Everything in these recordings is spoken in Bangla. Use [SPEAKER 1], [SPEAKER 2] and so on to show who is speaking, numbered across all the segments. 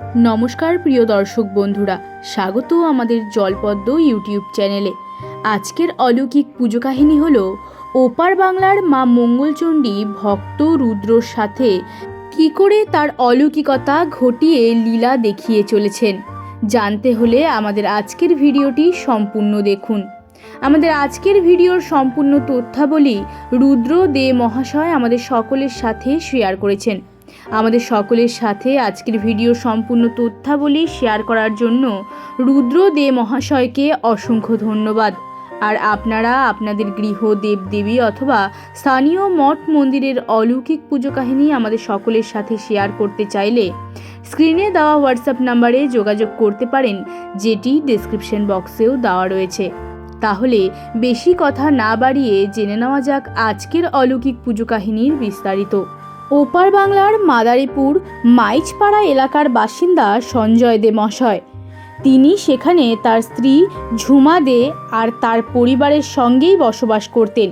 [SPEAKER 1] নমস্কার প্রিয় দর্শক বন্ধুরা, স্বাগত আমাদের জলপদ্ম ইউটিউব চ্যানেলে। আজকের অলৌকিক পুজো কাহিনী হল ওপার বাংলার মা মঙ্গলচণ্ডী ভক্ত রুদ্রর সাথে কি করে তার অলৌকিকতা ঘটিয়ে লীলা দেখিয়ে চলেছেন। জানতে হলে আমাদের আজকের ভিডিওটি সম্পূর্ণ দেখুন। আমাদের আজকের ভিডিওর সম্পূর্ণ তথ্যাবলী রুদ্র দে মহাশয় আমাদের সকলের সাথে শেয়ার করেছেন। আমাদের সকলের সাথে আজকের ভিডিও সম্পূর্ণ তথ্যাবলী শেয়ার করার জন্য রুদ্র দে মহাশয়কে অসংখ্য ধন্যবাদ। আর আপনারা আপনাদের গৃহ দেবদেবী অথবা স্থানীয় মঠ মন্দিরের অলৌকিক পুজো কাহিনী আমাদের সকলের সাথে শেয়ার করতে চাইলে স্ক্রিনে দেওয়া হোয়াটসঅ্যাপ নাম্বারে যোগাযোগ করতে পারেন, যেটি ডেসক্রিপশন বক্সেও দেওয়া রয়েছে। তাহলে বেশি কথা না বাড়িয়ে জেনে নেওয়া যাক আজকের অলৌকিক পুজো কাহিনীর বিস্তারিত। ওপার বাংলার মাদারীপুর মাইচপাড়া এলাকার বাসিন্দা সঞ্জয় দে মশয় তিনি সেখানে তার স্ত্রী ঝুমা দে আর তার পরিবারের সঙ্গেই বসবাস করতেন।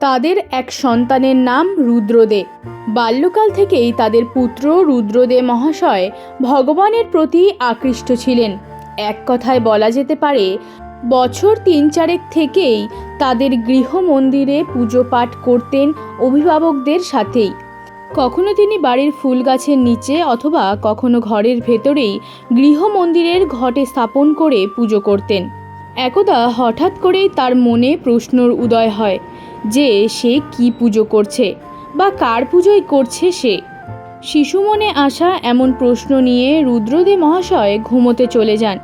[SPEAKER 1] তাদের এক সন্তানের নাম রুদ্র দে বাল্যকাল থেকেই তাদের পুত্র রুদ্র দে মহাশয় ভগবানের প্রতি আকৃষ্ট ছিলেন। এক কথায় বলা যেতে পারে, বছর তিন চারেক থেকেই তাদের গৃহ মন্দিরে পুজো পাঠ করতেন অভিভাবকদের সাথেই। কখনো তিনি বাড়ির ফুল গাছের নিচে অথবা কখনো ঘরের ভেতরেই গৃহ মন্দিরের ঘটে স্থাপন করে পুজো করতেন। একদা হঠাৎ করেই তার মনে প্রশ্নর উদয় হয়, যে সে কি পুজো করছে বা কার পুজোই করছে সে? শিশু মনে আসা এমন প্রশ্ন নিয়ে রুদ্রদে মহাশয় ঘুমোতে চলে যান।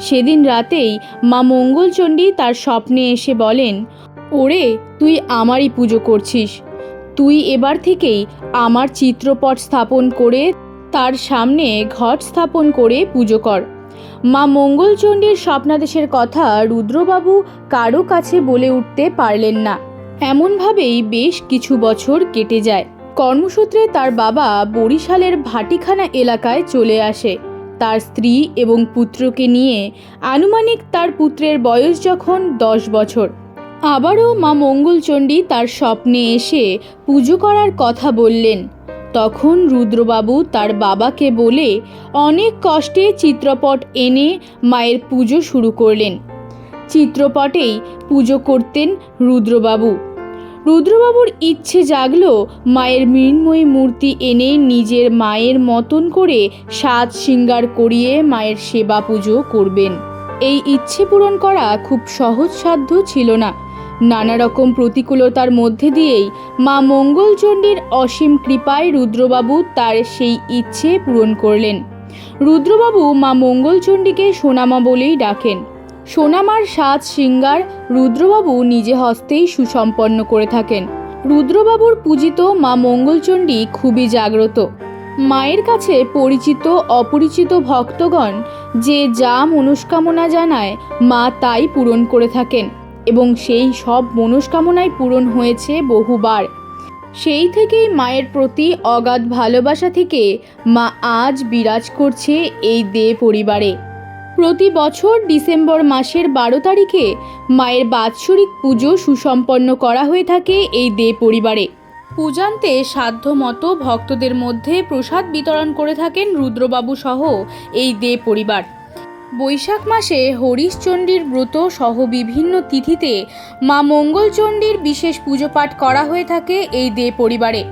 [SPEAKER 1] সেদিন রাতেই মা মঙ্গলচণ্ডী তার স্বপ্নে এসে বলেন, ওরে, তুই আমারই পুজো করছিস। তুই এবার থেকেই আমার চিত্রপট স্থাপন করে তার সামনে ঘট স্থাপন করে পুজো কর। মা মঙ্গলচণ্ডীর স্বপ্নাদেশের কথা রুদ্রবাবু কারও কাছে বলে উঠতে পারলেন না। এমনভাবেই বেশ কিছু বছর কেটে যায়। কর্মসূত্রে তার বাবা বরিশালের ভাটিখানা এলাকায় চলে আসে। তার স্ত্রী এবং পুত্রকে নিয়ে আনুমানিক তার পুত্রের বয়স যখন দশ বছর। আবারও মা মঙ্গলচণ্ডী তার স্বপ্নে এসে পুজো করার কথা বললেন। তখন রুদ্রবাবু তার বাবাকে বলে অনেক কষ্টে চিত্রপট এনে মায়ের পুজো শুরু করলেন। চিত্রপটেই পুজো করতেন রুদ্রবাবু। রুদ্রবাবুর ইচ্ছে জাগল মায়ের মৃন্ময়ী মূর্তি এনে নিজের মায়ের মতন করে সাজ শৃঙ্গার করিয়ে মায়ের সেবা পুজো করবেন। এই ইচ্ছে পূরণ করা খুব সহজসাধ্য ছিল না। নানা রকম প্রতিকূলতার মধ্যে দিয়েই মা মঙ্গলচণ্ডীর অসীম কৃপায় রুদ্রবাবু তার সেই ইচ্ছে পূরণ করলেন। রুদ্রবাবু মা মঙ্গলচণ্ডীকে সোনামা বলেই ডাকেন। সোনামার সাজ শৃঙ্গার রুদ্রবাবু নিজে হস্তেই সুসম্পন্ন করে থাকেন। রুদ্রবাবুর পূজিত মা মঙ্গলচণ্ডী খুবই জাগ্রত। মায়ের কাছে পরিচিত অপরিচিত ভক্তগণ যে যা মনস্কামনা জানায় মা তাই পূরণ করে থাকেন। এবং সেই সব মনস্কামনাই পূরণ হয়েছে বহুবার। সেই থেকেই মায়ের প্রতি অগাধ ভালোবাসা থেকে মা আজ বিরাজ করছে এই দে পরিবারে। প্রতি বছর ডিসেম্বর মাসের বারো তারিখে মায়ের বাৎসরিক পুজো সুসম্পন্ন করা হয়ে থাকে এই দে পরিবারে। পূজান্তে সাধ্য মতো ভক্তদের মধ্যে প্রসাদ বিতরণ করে থাকেন রুদ্রবাবু সহ এই দে পরিবার। বৈশাখ মাসে হরিশচণ্ডীর ব্রত সহ বিভিন্ন তিথিতে মা মঙ্গলচণ্ডীর বিশেষ পুজো পাঠ করা হয়ে থাকে এই দে পরিবারে।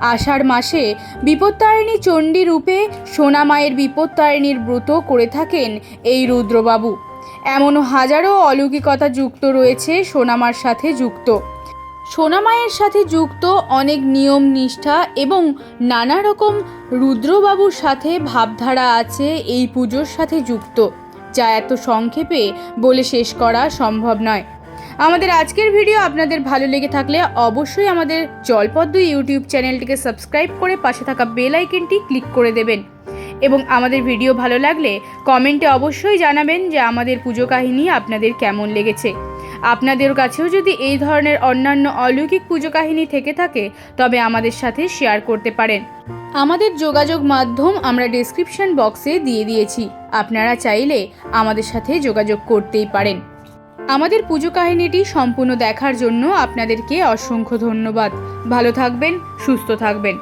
[SPEAKER 1] আষাঢ় মাসে বিপত্তারিণী চণ্ডী রূপে সোনামায়ের বিপত্তারিণীর ব্রত করে থাকেন এই রুদ্রবাবু। এমনও হাজারো অলৌকিকতা যুক্ত রয়েছে সোনামার সাথে যুক্ত। সোনামায়ের সাথে যুক্ত অনেক নিয়ম, নিষ্ঠা এবং নানা রকম রুদ্রবাবুর সাথে ভাবধারা আছে এই পুজোর সাথে যুক্ত। যা এত সংক্ষেপে বলে শেষ করা সম্ভব নয়। আমাদের আজকের ভিডিও আপনাদের ভালো লেগে থাকলে অবশ্যই আমাদের জলপদ্ম ইউটিউব চ্যানেলটিকে সাবস্ক্রাইব করে পাশে থাকা বেল আইকনটি ক্লিক করে দেবেন। এবং আমাদের ভিডিও ভালো লাগলে কমেন্টে অবশ্যই জানাবেন যে আমাদের পুজো কাহিনী আপনাদের কেমন লেগেছে। আপনাদের কাছেও যদি এই ধরনের অন্যান্য অলৌকিক পুজো কাহিনী থেকে থাকে, তবে আমাদের সাথে শেয়ার করতে পারেন। আমাদের যোগাযোগ মাধ্যম আমরা ডেসক্রিপশন বক্সে দিয়ে দিয়েছি। আপনারা চাইলে আমাদের সাথে যোগাযোগ করতেই পারেন। আমাদের পুজো কাহিনীটি সম্পূর্ণ দেখার জন্য আপনাদেরকে অসংখ্য ধন্যবাদ। ভালো থাকবেন, সুস্থ থাকবেন।